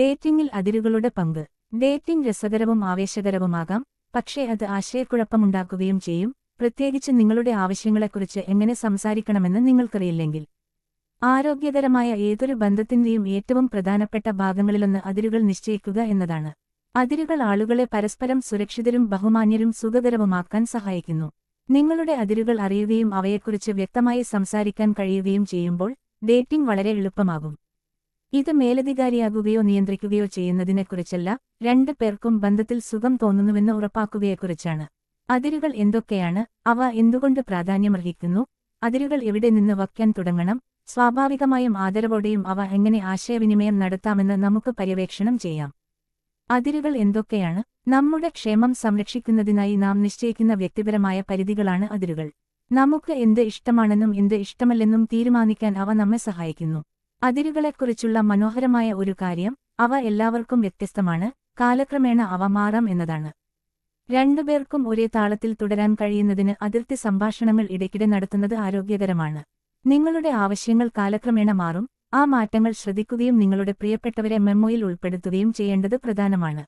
ഡേറ്റിംഗിൽ അതിരുകളുടെ പങ്ക്. ഡേറ്റിംഗ് രസകരവും ആവേശകരവുമാകാം. പക്ഷേ അത് ആശയക്കുഴപ്പമുണ്ടാക്കുകയും ചെയ്യും. പ്രത്യേകിച്ച് നിങ്ങളുടെ ആവശ്യങ്ങളെക്കുറിച്ച് എങ്ങനെ സംസാരിക്കണമെന്ന് നിങ്ങൾക്കറിയില്ലെങ്കിൽ. ആരോഗ്യകരമായ ഏതൊരു ബന്ധത്തിന്റെയും ഏറ്റവും പ്രധാനപ്പെട്ട ഭാഗങ്ങളിലൊന്ന് അതിരുകൾ നിശ്ചയിക്കുക എന്നതാണ്. അതിരുകൾ ആളുകളെ പരസ്പരം സുരക്ഷിതരും ബഹുമാന്യരും സുഖകരവുമാക്കാൻ സഹായിക്കുന്നു. നിങ്ങളുടെ അതിരുകൾ അറിയുകയും അവയെക്കുറിച്ച് വ്യക്തമായി സംസാരിക്കാൻ കഴിയുകയും ചെയ്യുമ്പോൾ ഡേറ്റിംഗ് വളരെ എളുപ്പമാകും. ഇത് മേലധികാരിയാകുകയോ നിയന്ത്രിക്കുകയോ ചെയ്യുന്നതിനെക്കുറിച്ചല്ല രണ്ട് പേർക്കും ബന്ധത്തിൽ സുഖം തോന്നുന്നുവെന്ന് ഉറപ്പാക്കുകയെക്കുറിച്ചാണ്. അതിരുകൾ എന്തൊക്കെയാണ് അവ എന്തുകൊണ്ട് പ്രാധാന്യമർഹിക്കുന്നു അതിരുകൾ എവിടെ നിന്ന് വയ്ക്കാൻ തുടങ്ങണം സ്വാഭാവികമായും ആദരവോടെയും അവ എങ്ങനെ ആശയവിനിമയം നടത്താമെന്ന് നമുക്ക് പര്യവേക്ഷണം ചെയ്യാം. അതിരുകൾ എന്തൊക്കെയാണ് നമ്മുടെ ക്ഷേമം സംരക്ഷിക്കുന്നതിനായി നാം നിശ്ചയിക്കുന്ന വ്യക്തിപരമായ പരിധികളാണ് അതിരുകൾ. നമുക്ക് എന്ത് ഇഷ്ടമാണെന്നും എന്ത് ഇഷ്ടമല്ലെന്നും തീരുമാനിക്കാൻ അവ നമ്മെ സഹായിക്കുന്നു. അതിരുകളെക്കുറിച്ചുള്ള മനോഹരമായ ഒരു കാര്യം അവ എല്ലാവർക്കും വ്യത്യസ്തമാണ്. കാലക്രമേണ അവ മാറാം എന്നതാണ്. രണ്ടുപേർക്കും ഒരേ താളത്തിൽ തുടരാൻ കഴിയുന്നതിന് അതിർത്തി സംഭാഷണങ്ങൾ ഇടയ്ക്കിടെ നടത്തുന്നത് ആരോഗ്യകരമാണ്. നിങ്ങളുടെ ആവശ്യങ്ങൾ കാലക്രമേണ മാറും. ആ മാറ്റങ്ങൾ ശ്രദ്ധിക്കുകയും നിങ്ങളുടെ പ്രിയപ്പെട്ടവരെ മെമ്മോയിൽ ഉൾപ്പെടുത്തുകയും ചെയ്യേണ്ടത് പ്രധാനമാണ്.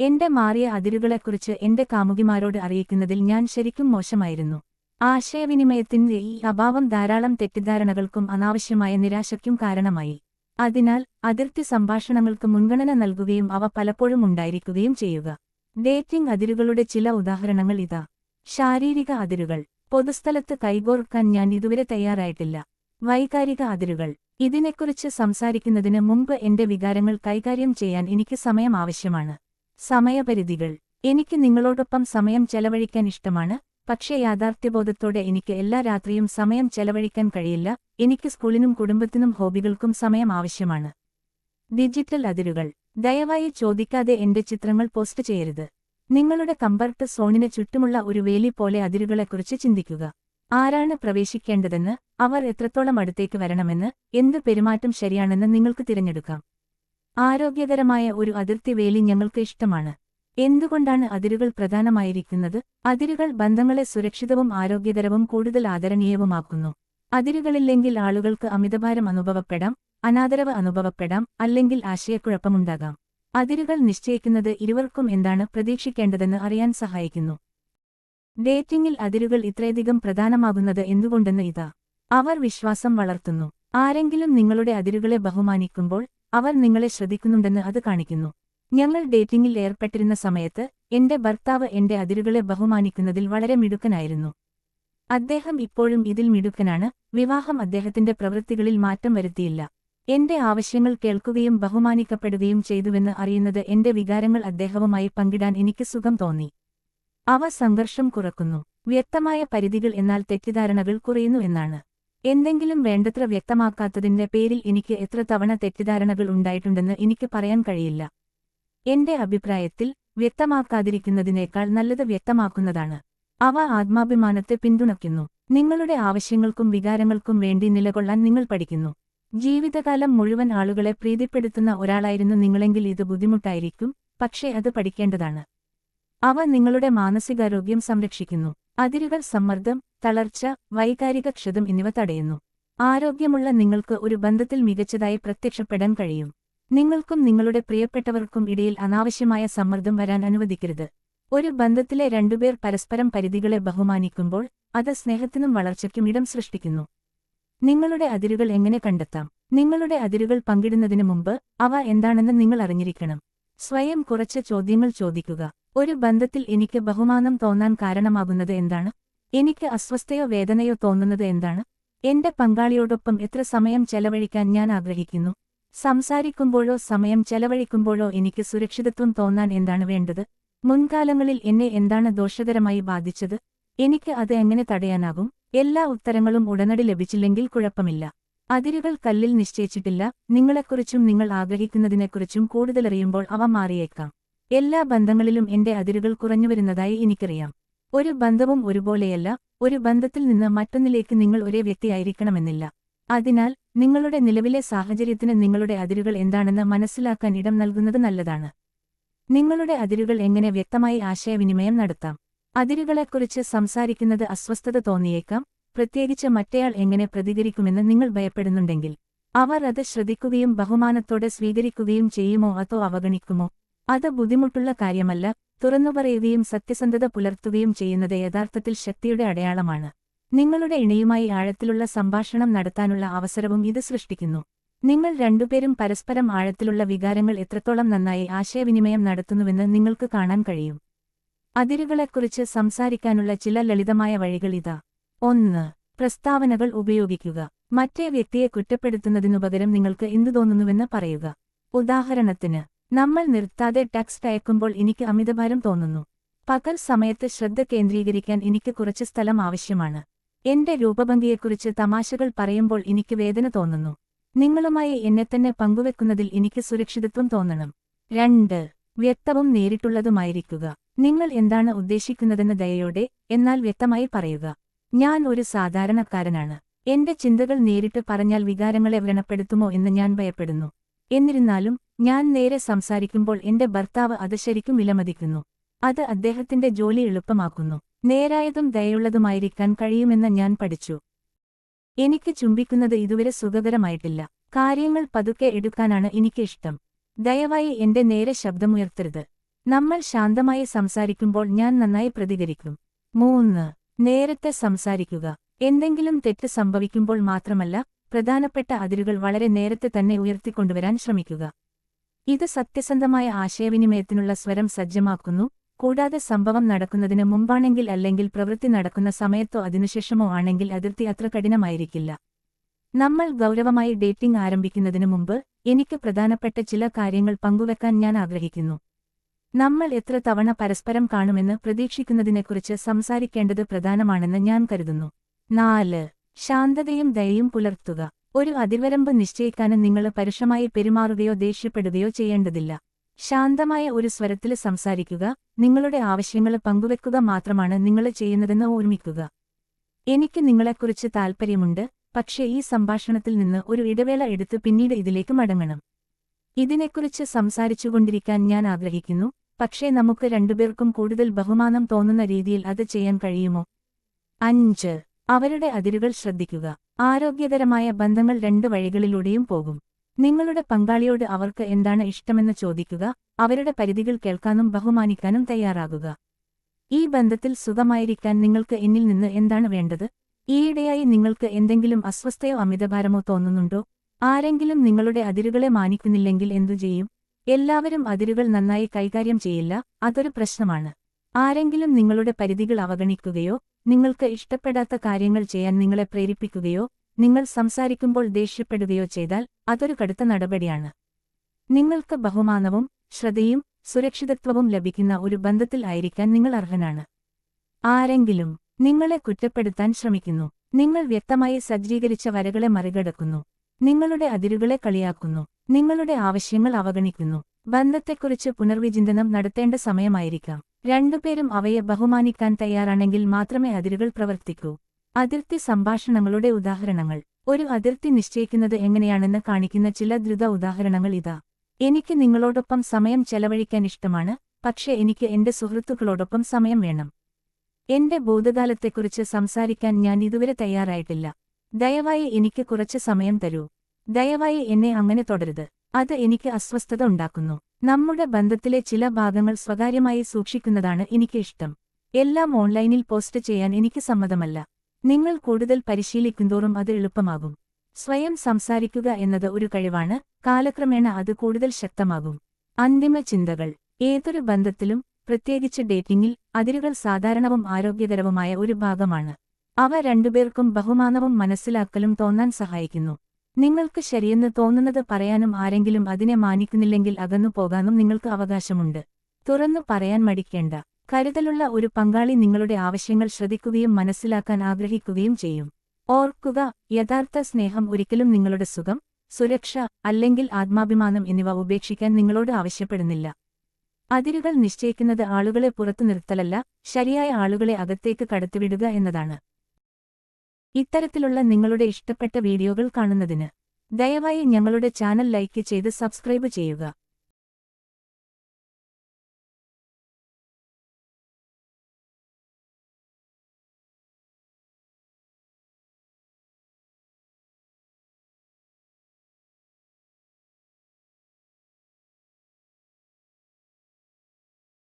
എന്റെ മാറിയ അതിരുകളെക്കുറിച്ച് എന്റെ കാമുകിമാരോട് അറിയിക്കുന്നതിൽ ഞാൻ ശരിക്കും മോശമായിരുന്നു. ആശയവിനിമയത്തിന്റെ ഈ അഭാവം ധാരാളം തെറ്റിദ്ധാരണകൾക്കും അനാവശ്യമായ നിരാശയ്ക്കും കാരണമായി. അതിനാൽ അതിർത്തി സംഭാഷണങ്ങൾക്ക് മുൻഗണന നൽകുകയും അവ പലപ്പോഴും ഉണ്ടായിരിക്കുകയും ചെയ്യുക. ഡേറ്റിംഗ് അതിരുകളുടെ ചില ഉദാഹരണങ്ങൾ ഇതാ. ശാരീരിക അതിരുകൾ. പൊതുസ്ഥലത്ത് കൈകോർക്കാൻ ഞാൻ ഇതുവരെ തയ്യാറായിട്ടില്ല. വൈകാരിക അതിരുകൾ. ഇതിനെക്കുറിച്ച് സംസാരിക്കുന്നതിന് മുമ്പ് എന്റെ വികാരങ്ങൾ കൈകാര്യം ചെയ്യാൻ എനിക്ക് സമയം ആവശ്യമാണ്. സമയപരിധികൾ. എനിക്ക് നിങ്ങളോടൊപ്പം സമയം ചെലവഴിക്കാൻ ഇഷ്ടമാണ്. പക്ഷേ യാഥാർത്ഥ്യബോധത്തോടെ എനിക്ക് എല്ലാ രാത്രിയും സമയം ചെലവഴിക്കാൻ കഴിയില്ല. എനിക്ക് സ്കൂളിനും കുടുംബത്തിനും ഹോബികൾക്കും സമയം ആവശ്യമാണ്. ഡിജിറ്റൽ അതിരുകൾ. ദയവായി ചോദിക്കാതെ എന്റെ ചിത്രങ്ങൾ പോസ്റ്റ് ചെയ്യരുത്. നിങ്ങളുടെ കമ്പർട്ട് സോണിന് ചുറ്റുമുള്ള ഒരു വേലി പോലെ അതിരുകളെക്കുറിച്ച് ചിന്തിക്കുക. ആരാണ് പ്രവേശിക്കേണ്ടതെന്ന് അവർ എത്രത്തോളം അടുത്തേക്ക് വരണമെന്ന് എന്ത് പെരുമാറ്റം ശരിയാണെന്ന് നിങ്ങൾക്ക് തിരഞ്ഞെടുക്കാം. ആരോഗ്യകരമായ ഒരു അതിർത്തി വേലി ഞങ്ങൾക്ക് ഇഷ്ടമാണ്. എന്തുകൊണ്ടാണ് അതിരുകൾ പ്രധാനമായിരിക്കുന്നത്? അതിരുകൾ ബന്ധങ്ങളെ സുരക്ഷിതവും ആരോഗ്യകരവും കൂടുതൽ ആദരണീയവുമാക്കുന്നു. അതിരുകളില്ലെങ്കിൽ ആളുകൾക്ക് അമിതഭാരം അനുഭവപ്പെടാം അനാദരവ് അനുഭവപ്പെടാം അല്ലെങ്കിൽ ആശയക്കുഴപ്പമുണ്ടാകാം. അതിരുകൾ നിശ്ചയിക്കുന്നത് ഇരുവർക്കും എന്താണ് പ്രതീക്ഷിക്കേണ്ടതെന്ന് അറിയാൻ സഹായിക്കുന്നു. ഡേറ്റിംഗിൽ അതിരുകൾ ഇത്രയധികം പ്രധാനമാകുന്നത് എന്തുകൊണ്ടെന്ന് ഇതാ. അവർ വിശ്വാസം വളർത്തുന്നു. ആരെങ്കിലും നിങ്ങളുടെ അതിരുകളെ ബഹുമാനിക്കുമ്പോൾ അവർ നിങ്ങളെ ശ്രദ്ധിക്കുന്നുണ്ടെന്ന് അത് കാണിക്കുന്നു. ഞങ്ങൾ ഡേറ്റിംഗിൽ ഏർപ്പെട്ടിരുന്ന സമയത്ത് എന്റെ ഭർത്താവ് എന്റെ അതിരുകളെ ബഹുമാനിക്കുന്നതിൽ വളരെ മിടുക്കനായിരുന്നു. അദ്ദേഹം ഇപ്പോഴും ഇതിൽ മിടുക്കനാണ് വിവാഹം അദ്ദേഹത്തിന്റെ പ്രവൃത്തികളിൽ മാറ്റം വരുത്തിയില്ല. എന്റെ ആവശ്യങ്ങൾ കേൾക്കുകയും ബഹുമാനിക്കപ്പെടുകയും ചെയ്തുവെന്ന് അറിയുന്നത് എന്റെ വികാരങ്ങൾ അദ്ദേഹവുമായി പങ്കിടാൻ എനിക്ക് സുഖം തോന്നി. അവ സംഘർഷം കുറക്കുന്നു. വ്യക്തമായ പരിധികൾ എന്നാൽ തെറ്റിദ്ധാരണകൾ കുറയുന്നു എന്നാണ്. എന്തെങ്കിലും വേണ്ടത്ര വ്യക്തമാക്കാത്തതിന്റെ പേരിൽ എനിക്ക് എത്ര തവണ തെറ്റിദ്ധാരണകൾ ഉണ്ടായിട്ടുണ്ടെന്ന് എനിക്ക് പറയാൻ കഴിയില്ല. എന്റെ അഭിപ്രായത്തിൽ വ്യക്തമാക്കാതിരിക്കുന്നതിനേക്കാൾ നല്ലത് വ്യക്തമാക്കുന്നതാണ്. അവ ആത്മാഭിമാനത്തെ പിന്തുണയ്ക്കുന്നു. നിങ്ങളുടെ ആവശ്യങ്ങൾക്കും വികാരങ്ങൾക്കും വേണ്ടി നിലകൊള്ളാൻ നിങ്ങൾ പഠിക്കുന്നു. ജീവിതകാലം മുഴുവൻ ആളുകളെ പ്രീതിപ്പെടുത്തുന്ന ഒരാളായിരുന്നു നിങ്ങളെങ്കിൽ ഇത് ബുദ്ധിമുട്ടായിരിക്കും പക്ഷേ അത് പഠിക്കേണ്ടതാണ്. അവ നിങ്ങളുടെ മാനസികാരോഗ്യം സംരക്ഷിക്കുന്നു. അതിരുകൾ സമ്മർദ്ദം തളർച്ച വൈകാരിക ക്ഷതം എന്നിവ തടയുന്നു. ആരോഗ്യമുള്ള നിങ്ങൾക്ക് ഒരു ബന്ധത്തിൽ മികച്ചതായി പ്രത്യക്ഷപ്പെടാൻ കഴിയും. നിങ്ങൾക്കും നിങ്ങളുടെ പ്രിയപ്പെട്ടവർക്കും ഇടയിൽ അനാവശ്യമായ സമ്മർദ്ദം വരാൻ അനുവദിക്കരുത്. ഒരു ബന്ധത്തിലെ രണ്ടുപേർ പരസ്പരം പരിധികളെ ബഹുമാനിക്കുമ്പോൾ അത് സ്നേഹത്തിനും വളർച്ചയ്ക്കും ഇടം സൃഷ്ടിക്കുന്നു. നിങ്ങളുടെ അതിരുകൾ എങ്ങനെ കണ്ടെത്താം? നിങ്ങളുടെ അതിരുകൾ പങ്കിടുന്നതിന് മുമ്പ് അവ എന്താണെന്ന് നിങ്ങൾ അറിഞ്ഞിരിക്കണം. സ്വയം കുറച്ച് ചോദ്യങ്ങൾ ചോദിക്കുക. ഒരു ബന്ധത്തിൽ എനിക്ക് ബഹുമാനം തോന്നാൻ കാരണമാകുന്നത് എന്താണ്? എനിക്ക് അസ്വസ്ഥയോ വേദനയോ തോന്നുന്നത് എന്താണ്? എന്റെ പങ്കാളിയോടൊപ്പം എത്ര സമയം ചെലവഴിക്കാൻ ഞാൻ ആഗ്രഹിക്കുന്നു? സംസാരിക്കുമ്പോഴോ സമയം ചെലവഴിക്കുമ്പോഴോ എനിക്ക് സുരക്ഷിതത്വം തോന്നാൻ എന്താണ് വേണ്ടത്? മുൻകാലങ്ങളിൽ എന്നെ എന്താണ് ദോഷകരമായി ബാധിച്ചത്? എനിക്ക് അത് എങ്ങനെ തടയാനാകും? എല്ലാ ഉത്തരങ്ങളും ഉടനടി ലഭിച്ചില്ലെങ്കിൽ കുഴപ്പമില്ല. അതിരുകൾ കല്ലിൽ നിശ്ചയിച്ചിട്ടില്ല. നിങ്ങളെക്കുറിച്ചും നിങ്ങൾ ആഗ്രഹിക്കുന്നതിനെക്കുറിച്ചും കൂടുതലറിയുമ്പോൾ അവ മാറിയേക്കാം. എല്ലാ ബന്ധങ്ങളിലും എന്റെ അതിരുകൾ കുറഞ്ഞുവരുന്നതായി എനിക്കറിയാം. ഒരു ബന്ധവും ഒരുപോലെയല്ല. ഒരു ബന്ധത്തിൽ നിന്ന് മറ്റൊന്നിലേക്ക് നിങ്ങൾ ഒരേ വ്യക്തിയായിരിക്കണമെന്നില്ല. അതിനാൽ നിങ്ങളുടെ നിലവിലെ സാഹചര്യത്തിന് നിങ്ങളുടെ അതിരുകൾ എന്താണെന്ന് മനസ്സിലാക്കാൻ ഇടം നൽകുന്നത് നല്ലതാണ്. നിങ്ങളുടെ അതിരുകൾ എങ്ങനെ വ്യക്തമായി ആശയവിനിമയം നടത്താം? അതിരുകളെക്കുറിച്ച് സംസാരിക്കുന്നത് അസ്വസ്ഥത തോന്നിയേക്കാം. പ്രത്യേകിച്ച് മറ്റേയാൾ എങ്ങനെ പ്രതികരിക്കുമെന്ന് നിങ്ങൾ ഭയപ്പെടുന്നുണ്ടെങ്കിൽ അവർ അത് ശ്രദ്ധിക്കുകയും ബഹുമാനത്തോടെ സ്വീകരിക്കുകയും ചെയ്യുമോ അതോ അവഗണിക്കുമോ? അത് ബുദ്ധിമുട്ടുള്ള കാര്യമല്ല. തുറന്നുപറയുകയും സത്യസന്ധത പുലർത്തുകയും ചെയ്യുന്നത് യഥാർത്ഥത്തിൽ ശക്തിയുടെ അടയാളമാണ്. നിങ്ങളുടെ ഇണയുമായി ആഴത്തിലുള്ള സംഭാഷണം നടത്താനുള്ള അവസരവും ഇത് സൃഷ്ടിക്കുന്നു. നിങ്ങൾ രണ്ടുപേരും പരസ്പരം ആഴത്തിലുള്ള വികാരങ്ങൾ എത്രത്തോളം നന്നായി ആശയവിനിമയം നടത്തുന്നുവെന്ന് നിങ്ങൾക്ക് കാണാൻ കഴിയും. അതിരുകളെക്കുറിച്ച് സംസാരിക്കാനുള്ള ചില ലളിതമായ വഴികൾ ഇതാ. ഒന്ന് പ്രസ്താവനകൾ ഉപയോഗിക്കുക. മറ്റേ വ്യക്തിയെ കുറ്റപ്പെടുത്തുന്നതിനുപകരം നിങ്ങൾക്ക് എന്തു തോന്നുന്നുവെന്ന് പറയുക. ഉദാഹരണത്തിന് നമ്മൾ നിർത്താതെ ടെക്സ്റ്റ് അയക്കുമ്പോൾ എനിക്ക് അമിതഭാരം തോന്നുന്നു. പകൽ സമയത്ത് ശ്രദ്ധ കേന്ദ്രീകരിക്കാൻ എനിക്ക് കുറച്ച് സ്ഥലം ആവശ്യമാണ്. എന്റെ രൂപഭംഗിയെക്കുറിച്ച് തമാശകൾ പറയുമ്പോൾ എനിക്ക് വേദന തോന്നുന്നു. നിങ്ങളുമായി എന്നെ തന്നെ പങ്കുവെക്കുന്നതിൽ എനിക്ക് സുരക്ഷിതത്വം തോന്നണം. രണ്ട് വ്യക്തവും നേരിട്ടുള്ളതുമായിരിക്കുക. നിങ്ങൾ എന്താണ് ഉദ്ദേശിക്കുന്നതെന്ന് ദയയോടെ എന്നാൽ വ്യക്തമായി പറയുക. ഞാൻ ഒരു സാധാരണക്കാരനാണ്. എന്റെ ചിന്തകൾ നേരിട്ട് പറഞ്ഞാൽ വികാരങ്ങളെ വ്രണപ്പെടുത്തുമോ എന്ന് ഞാൻ ഭയപ്പെടുന്നു. എന്നിരുന്നാലും ഞാൻ നേരെ സംസാരിക്കുമ്പോൾ എന്റെ ഭർത്താവ് അത് ശരിക്കും വിലമതിക്കുന്നു. അത് അദ്ദേഹത്തിന്റെ ജോലി എളുപ്പമാക്കുന്നു. നേരായതും ദയുള്ളതുമായിരിക്കാൻ കഴിയുമെന്ന് ഞാൻ പഠിച്ചു. എനിക്ക് ചുംബിക്കുന്നത് ഇതുവരെ സുഖകരമായിട്ടില്ല. കാര്യങ്ങൾ പതുക്കെ എടുക്കാനാണ് എനിക്ക് ഇഷ്ടം ദയവായി എന്റെ നേരെ ശബ്ദമുയർത്തരുത്. നമ്മൾ ശാന്തമായി സംസാരിക്കുമ്പോൾ ഞാൻ നന്നായി പ്രതികരിക്കും. മൂന്ന് നേരത്തെ സംസാരിക്കുക. എന്തെങ്കിലും തെറ്റ് സംഭവിക്കുമ്പോൾ മാത്രമല്ല പ്രധാനപ്പെട്ട അതിരുകൾ വളരെ നേരത്തെ തന്നെ ഉയർത്തിക്കൊണ്ടുവരാൻ ശ്രമിക്കുക. ഇത് സത്യസന്ധമായ ആശയവിനിമയത്തിനുള്ള സ്വരം സജ്ജമാക്കുന്നു. കൂടാതെ സംഭവം നടക്കുന്നതിന് മുമ്പാണെങ്കിൽ അല്ലെങ്കിൽ പ്രവൃത്തി നടക്കുന്ന സമയത്തോ അതിനുശേഷമോ ആണെങ്കിൽ അതിർത്തി അത്ര കഠിനമായിരിക്കില്ല. നമ്മൾ ഗൗരവമായി ഡേറ്റിംഗ് ആരംഭിക്കുന്നതിന് മുമ്പ് എനിക്ക് പ്രധാനപ്പെട്ട ചില കാര്യങ്ങൾ പങ്കുവെക്കാൻ ഞാൻ ആഗ്രഹിക്കുന്നു. നമ്മൾ എത്ര തവണ പരസ്പരം കാണുമെന്ന് പ്രതീക്ഷിക്കുന്നതിനെക്കുറിച്ച് സംസാരിക്കേണ്ടത് പ്രധാനമാണെന്ന് ഞാൻ കരുതുന്നു. നാല്. ശാന്തതയും ദയയും പുലർത്തുക. ഒരു അതിർവരമ്പ് നിശ്ചയിക്കാനും നിങ്ങൾ പരുഷമായി പെരുമാറുകയോ ദേഷ്യപ്പെടുകയോ ചെയ്യേണ്ടതില്ല. ശാന്തമായ ഒരു സ്വരത്തിൽ സംസാരിക്കുക നിങ്ങളുടെ ആവശ്യങ്ങൾ പങ്കുവെക്കുക മാത്രമാണ് നിങ്ങൾ ചെയ്യുന്നതെന്ന് ഓർമ്മിക്കുക. എനിക്ക് നിങ്ങളെക്കുറിച്ച് താൽപ്പര്യമുണ്ട് പക്ഷേ ഈ സംഭാഷണത്തിൽ നിന്ന് ഒരു ഇടവേള എടുത്ത് പിന്നീട് ഇതിലേക്ക് മടങ്ങണം. ഇതിനെക്കുറിച്ച് സംസാരിച്ചുകൊണ്ടിരിക്കാൻ ഞാൻ ആഗ്രഹിക്കുന്നു പക്ഷേ നമുക്ക് രണ്ടുപേർക്കും കൂടുതൽ ബഹുമാനം തോന്നുന്ന രീതിയിൽ അത് ചെയ്യാൻ കഴിയുമോ? അഞ്ച്. അവരുടെ അതിരുകൾ ശ്രദ്ധിക്കുക. ആരോഗ്യകരമായ ബന്ധങ്ങൾ രണ്ട് വഴികളിലൂടെയും പോകും. നിങ്ങളുടെ പങ്കാളിയോട് അവർക്ക് എന്താണ് ഇഷ്ടമെന്ന് ചോദിക്കുക അവരുടെ പരിധികൾ കേൾക്കാനും ബഹുമാനിക്കാനും തയ്യാറാകുക. ഈ ബന്ധത്തിൽ സുഖമായിരിക്കാൻ നിങ്ങൾക്ക് എന്നിൽ നിന്ന് എന്താണ് വേണ്ടത്? ഈയിടെയായി നിങ്ങൾക്ക് എന്തെങ്കിലും അസ്വസ്ഥയോ അമിതഭാരമോ തോന്നുന്നുണ്ടോ? ആരെങ്കിലും നിങ്ങളുടെ അതിരുകളെ മാനിക്കുന്നില്ലെങ്കിൽ എന്തു ചെയ്യും? എല്ലാവരും അതിരുകൾ നന്നായി കൈകാര്യം ചെയ്യില്ല അതൊരു പ്രശ്നമാണ്. ആരെങ്കിലും നിങ്ങളുടെ പരിധികൾ അവഗണിക്കുകയോ നിങ്ങൾക്ക് ഇഷ്ടപ്പെടാത്ത കാര്യങ്ങൾ ചെയ്യാൻ നിങ്ങളെ പ്രേരിപ്പിക്കുകയോ നിങ്ങൾ സംസാരിക്കുമ്പോൾ ദേഷ്യപ്പെടുകയോ ചെയ്താൽ അതൊരു കടുത്ത നടപടിയാണ്. നിങ്ങൾക്ക് ബഹുമാനവും ശ്രദ്ധയും സുരക്ഷിതത്വവും ലഭിക്കുന്ന ഒരു ബന്ധത്തിൽ ആയിരിക്കാൻ നിങ്ങൾ അർഹനാണ്. ആരെങ്കിലും നിങ്ങളെ കുറ്റപ്പെടുത്താൻ ശ്രമിക്കുന്നു. നിങ്ങൾ വ്യക്തമായി സജ്ജീകരിച്ച വരകളെ മറികടക്കുന്നു. നിങ്ങളുടെ അതിരുകളെ കളിയാക്കുന്നു. നിങ്ങളുടെ ആവശ്യങ്ങൾ അവഗണിക്കുന്നു. ബന്ധത്തെക്കുറിച്ച് പുനർവിചിന്തനം നടത്തേണ്ട സമയമായിരിക്കാം. രണ്ടുപേരും അവയെ ബഹുമാനിക്കാൻ തയ്യാറാണെങ്കിൽ മാത്രമേ അതിരുകൾ പ്രവർത്തിക്കൂ. അതിർത്തി സംഭാഷണങ്ങളുടെ ഉദാഹരണങ്ങൾ. ഒരു അതിർത്തി നിശ്ചയിക്കുന്നത് എങ്ങനെയാണെന്ന് കാണിക്കുന്ന ചില ദ്രുത ഉദാഹരണങ്ങൾ ഇതാ. എനിക്ക് നിങ്ങളോടൊപ്പം സമയം ചെലവഴിക്കാൻ ഇഷ്ടമാണ് പക്ഷേ എനിക്ക് എന്റെ സുഹൃത്തുക്കളോടൊപ്പം സമയം വേണം. എന്റെ ഭൂതകാലത്തെക്കുറിച്ച് സംസാരിക്കാൻ ഞാൻ ഇതുവരെ തയ്യാറായിട്ടില്ല. ദയവായി എനിക്ക് കുറച്ച് സമയം തരൂ. ദയവായി എന്നെ അങ്ങനെ തുടരുത് അത് എനിക്ക് അസ്വസ്ഥത ഉണ്ടാക്കുന്നു. നമ്മുടെ ബന്ധത്തിലെ ചില ഭാഗങ്ങൾ സ്വകാര്യമായി സൂക്ഷിക്കുന്നതാണ് എനിക്ക് ഇഷ്ടം. എല്ലാം ഓൺലൈനിൽ പോസ്റ്റ് ചെയ്യാൻ എനിക്ക് സമ്മതമല്ല. നിങ്ങൾ കൂടുതൽ പരിശീലിക്കുന്തോറും അത് എളുപ്പമാകും. സ്വയം സംസാരിക്കുക എന്നത് ഒരു കഴിവാണ് കാലക്രമേണ അത് കൂടുതൽ ശക്തമാകും. അന്തിമ ചിന്തകൾ. ഏതൊരു ബന്ധത്തിലും പ്രത്യേകിച്ച് ഡേറ്റിംഗിൽ അതിരുകൾ സാധാരണവും ആരോഗ്യകരവുമായ ഒരു ഭാഗമാണ്. അവ രണ്ടുപേർക്കും ബഹുമാനവും മനസ്സിലാക്കലും തോന്നാൻ സഹായിക്കുന്നു. നിങ്ങൾക്ക് ശരിയെന്ന് തോന്നുന്നത് പറയാനും ആരെങ്കിലും അതിനെ മാനിക്കുന്നില്ലെങ്കിൽ അകന്നു പോകാനും നിങ്ങൾക്ക് അവകാശമുണ്ട്. തുറന്നു പറയാൻ മടിക്കേണ്ട. കരുതലുള്ള ഒരു പങ്കാളി നിങ്ങളുടെ ആവശ്യങ്ങൾ ശ്രദ്ധിക്കുകയും മനസ്സിലാക്കാൻ ആഗ്രഹിക്കുകയും ചെയ്യും. ഓർക്കുക യഥാർത്ഥ സ്നേഹം ഒരിക്കലും നിങ്ങളുടെ സുഖം സുരക്ഷ അല്ലെങ്കിൽ ആത്മാഭിമാനം എന്നിവ ഉപേക്ഷിക്കാൻ നിങ്ങളോട് ആവശ്യപ്പെടുന്നില്ല. അതിരുകൾ നിശ്ചയിക്കുന്നത് ആളുകളെ പുറത്തു നിർത്തലല്ല ശരിയായ ആളുകളെ അകത്തേക്ക് കടത്തിവിടുക എന്നതാണ്. ഇത്തരത്തിലുള്ള നിങ്ങളുടെ ഇഷ്ടപ്പെട്ട വീഡിയോകൾ കാണുന്നതിന് ദയവായി ഞങ്ങളുടെ ചാനൽ ലൈക്ക് ചെയ്ത് സബ്സ്ക്രൈബ് ചെയ്യുക.